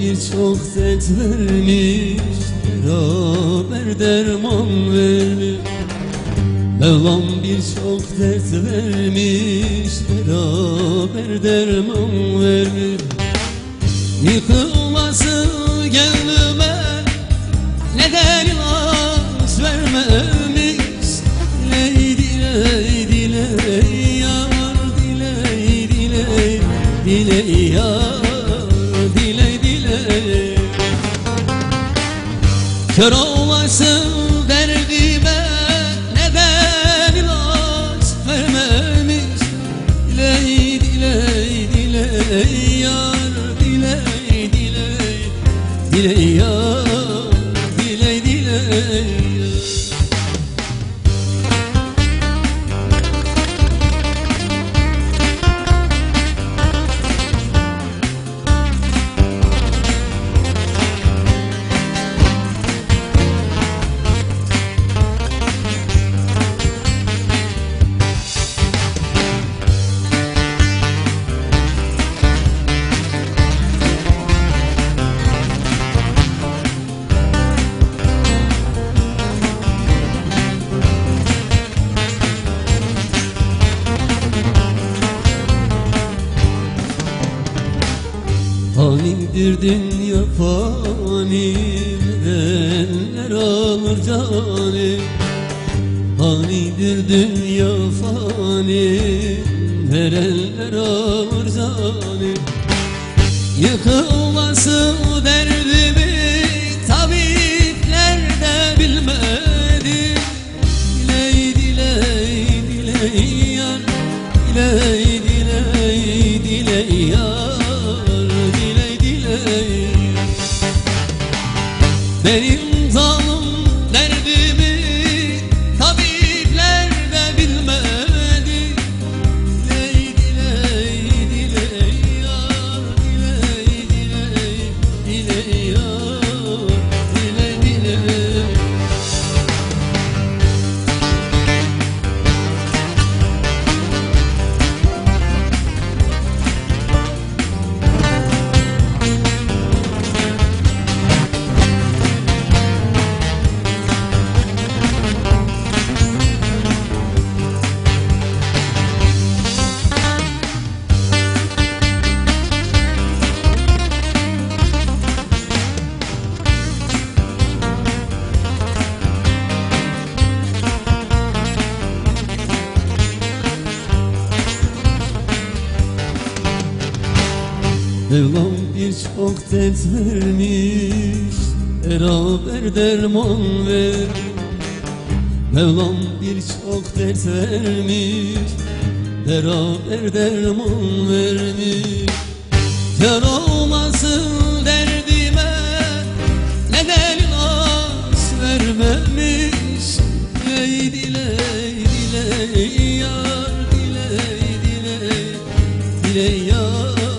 birçok dert vermiş Beraber derman vermiş. Mevlam birçok dert vermiş Beraber derman vermiş. Yıkılması gönlüme Neden ilaç vermemiş? Diley diley diley yar Diley diley diley yar Kör olasın derdime Neden ilaç vermemiş Diley diley diley yar Diley diley diley yar Fanidir dünya fani Verenler alır cani? Fanidir dünya fani Verenler alır cani? Yıkılması derdimi Tabipler de bilmedi. Diley diley diley yar diley Benim zalim Mevlam birçok dert vermiş Beraber derman ver. Mevlam birçok dert vermiş Beraber derman vermiş. Kör olmasın derdime Neden ilaç vermemiş. Diley diley diley yar Diley diley diley yar